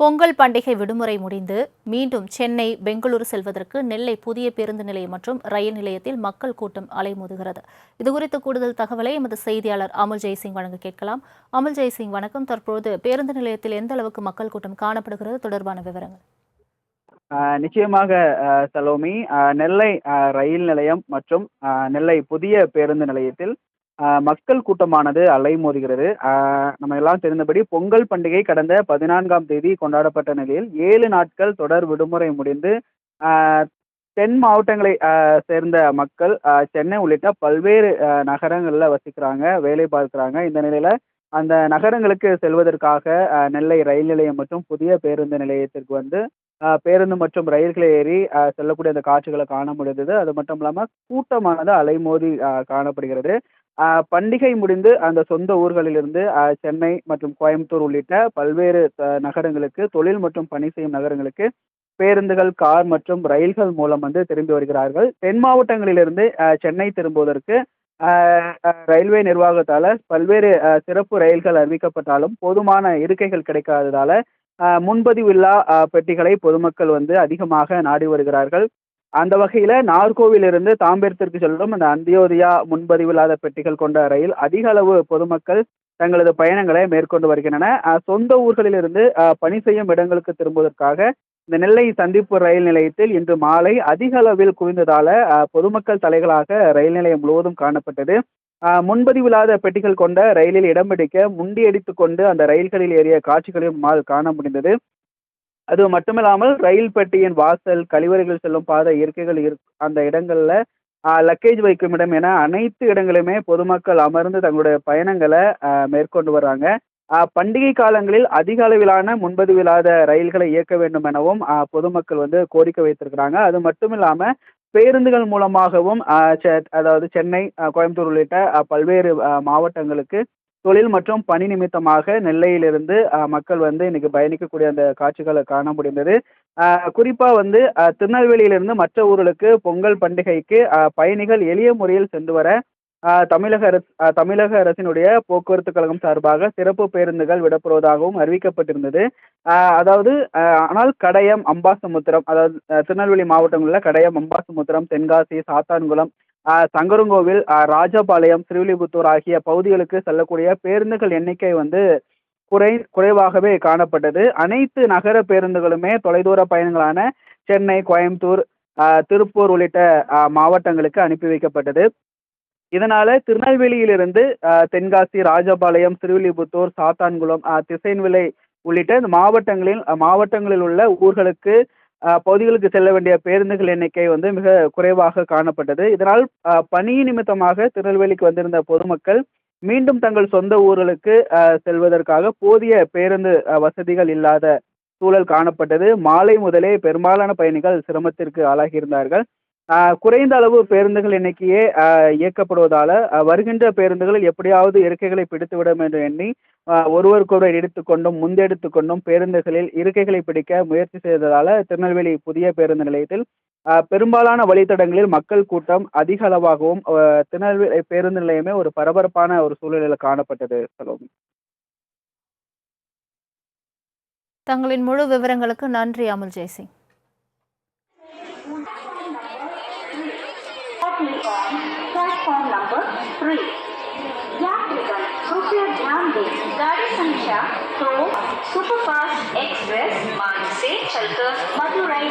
பொங்கல் பண்டிகை விடுமுறை முடிந்து மீண்டும் சென்னை பெங்களூரு செல்வதற்கு நெல்லை புதிய பேருந்து நிலையம் மற்றும் ரயில் நிலையத்தில் மக்கள் கூட்டம் அலைமோதுகிறது. இதுகுறித்த கூடுதல் தகவலை எமது செய்தியாளர் அமுல் ஜெய்சிங் வழங்க கேட்கலாம். அமுல் ஜெய்சிங் வணக்கம். தற்போது பேருந்து நிலையத்தில் எந்த அளவுக்கு மக்கள் கூட்டம் காணப்படுகிறது? தொடர்பான விவரங்கள். நிச்சயமாக சலோமி. நெல்லை ரயில் நிலையம் மற்றும் நெல்லை புதிய பேருந்து நிலையத்தில் மக்கள் கூட்டமானது அலைமோதுகிறது. நம்ம எல்லாம் தெரிந்தபடி பொங்கல் பண்டிகை கடந்த பதினான்காம் தேதி கொண்டாடப்பட்ட நிலையில் ஏழு நாட்கள் தொடர் விடுமுறை முடிந்து தென் மாவட்டங்களை சேர்ந்த மக்கள் சென்னை உள்ளிட்ட பல்வேறு நகரங்களில் வசிக்கிறாங்க வேலை பார்க்குறாங்க. இந்த நிலையில் அந்த நகரங்களுக்கு செல்வதற்காக நெல்லை ரயில் நிலையம் மற்றும் புதிய பேருந்து நிலையத்திற்கு வந்து பேருந்து மற்றும் ரயில்களை ஏறி செல்லக்கூடிய அந்த காட்சிகளை காண முடிந்தது. அது மட்டும் இல்லாமல் கூட்டமானது அலைமோதி காணப்படுகிறது. பண்டிகை முடிந்து அந்த சொந்த ஊர்களிலிருந்து சென்னை மற்றும் கோயம்புத்தூர் உள்ளிட்ட பல்வேறு நகரங்களுக்கு தொழில் மற்றும் பணி செய்யும் நகரங்களுக்கு பேருந்துகள் கார் மற்றும் ரயில்கள் மூலம் வந்து திரும்பி வருகிறார்கள். தென் மாவட்டங்களிலிருந்து சென்னை திரும்புவதற்கு ரயில்வே நிர்வாகத்தால் பல்வேறு சிறப்பு ரயில்கள் அறிவிக்கப்பட்டாலும் போதுமான இருக்கைகள் கிடைக்காததால முன்பதிவில்லா பெட்டிகளை பொதுமக்கள் வந்து அதிகமாக நாடி வருகிறார்கள். அந்த வகையில் நார்கோவிலிருந்து தாம்பரத்திற்கு செல்லும் அந்த அந்தியோதயா முன்பதிவில்லாத பெட்டிகள் கொண்ட ரயில் அதிக அளவு பொதுமக்கள் தங்களது பயணங்களை மேற்கொண்டு வருகின்றன. சொந்த ஊர்களிலிருந்து பணி செய்யும் இடங்களுக்கு திரும்புவதற்காக இந்த நெல்லை சந்திப்பு ரயில் நிலையத்தில் இன்று மாலை அதிக அளவில் குவிந்ததால பொதுமக்கள் தலைகளாக ரயில் நிலையம் முழுவதும் காணப்பட்டது. முன்பதிவில்லாத பெட்டிகள் கொண்ட ரயிலில் இடம் பிடிக்க முண்டியடித்து கொண்டு அந்த ரயில்களில் ஏறிய காட்சிகளையும் மால் காண முடிந்தது. அது மட்டுமில்லாமல் ரயில் பெட்டியின் வாசல் கழிவறைகள் செல்லும் பாதை இருக்கைகள் இரு அந்த இடங்களில் லக்கேஜ் வைக்கும் இடம் என அனைத்து இடங்களுமே பொதுமக்கள் அமர்ந்து தங்களுடைய பயணங்களை மேற்கொண்டு வர்றாங்க. பண்டிகை காலங்களில் அதிக அளவிலான முன்பதிவில்லாத ரயில்களை இயக்க வேண்டும் எனவும் பொதுமக்கள் வந்து கோரிக்கை வைத்திருக்கிறாங்க. அது மட்டும் இல்லாமல் பேருந்துகள் மூலமாகவும் செ- அதாவது சென்னை கோயம்புத்தூர் உள்ளிட்ட பல்வேறு மாவட்டங்களுக்கு தொழில் மற்றும் பணி நிமித்தமாக நெல்லையிலிருந்து மக்கள் வந்து இன்னைக்கு பயணிக்கக்கூடிய அந்த காட்சிகளை காண முடிந்தது. குறிப்பாக குறிப்பா வந்து திருநெல்வேலியிலிருந்து மற்ற ஊர்களுக்கு பொங்கல் பண்டிகைக்கு பயணிகள் எளிய முறையில் சென்று வர தமிழக அரசு தமிழக அரசினுடைய போக்குவரத்து கழகம் சார்பாக சிறப்பு பேருந்துகள் விடப்படுவதாகவும் அறிவிக்கப்பட்டிருந்தது. அதாவது ஆனால் கடையம் அம்பாசமுத்திரம் அதாவது திருநெல்வேலி மாவட்டங்களில் கடையம் அம்பாசமுத்திரம் தென்காசி சாத்தான்குளம் ஆஹ் சங்கரங்கோவில் ராஜபாளையம் ஸ்ரீவில்லிபுத்தூர் ஆகிய பகுதிகளுக்கு செல்லக்கூடிய பேருந்துகள் எண்ணிக்கை வந்து குறை குறைவாகவே காணப்பட்டது. அனைத்து நகர பேருந்துகளுமே தொலைதூர பயணங்களான சென்னை கோயம்புத்தூர் திருப்பூர் உள்ளிட்ட மாவட்டங்களுக்கு அனுப்பி வைக்கப்பட்டது. இதனால திருநெல்வேலியிலிருந்து தென்காசி ராஜபாளையம் ஸ்ரீவில்லிபுத்தூர் சாத்தான்குளம் திசைன்விலை உள்ளிட்ட இந்த மாவட்டங்களில் மாவட்டங்களில் உள்ள ஊர்களுக்கு பகுதிகளுக்கு செல்ல வேண்டிய பேருந்துகள் எண்ணிக்கை வந்து மிக குறைவாக காணப்பட்டது. இதனால் பணி நிமித்தமாக திருநெல்வேலிக்கு வந்திருந்த பொதுமக்கள் மீண்டும் தங்கள் சொந்த ஊர்களுக்கு செல்வதற்காக போதிய பேருந்து வசதிகள் இல்லாத சூழல் காணப்பட்டது. மாலை முதலே பெரும்பாலான பயணிகள் சிரமத்திற்கு ஆளாகியிருந்தார்கள். குறைந்த அளவு பேருந்துகள் எண்ணிக்கையே இயக்கப்படுவதால் வருகின்ற பேருந்துகளில் எப்படியாவது இருக்கைகளை பிடித்துவிடும் என்று எண்ணி ஒருவருக்கொருவர் எடுத்துக்கொண்டும் முந்தெடுத்து கொண்டும் பேருந்துகளில் இருக்கைகளை பிடிக்க முயற்சி செய்ததால் திருநெல்வேலி புதிய பேருந்து நிலையத்தில் பெரும்பாலான வழித்தடங்களில் மக்கள் கூட்டம் அதிக அளவாகவும் திருநெல்வேலி பேருந்து நிலையமே ஒரு பரபரப்பான ஒரு சூழ்நிலையில் காணப்பட்டது சலோமி. தங்களின் முழு விவரங்களுக்கு நன்றி Amul Jaisingh. Platform platform number three यात्रीगण कृपया ध्यान दें गाड़ी संख्या दो सुपरफास्ट एक्सप्रेस मार्ग से चलकर मदुरई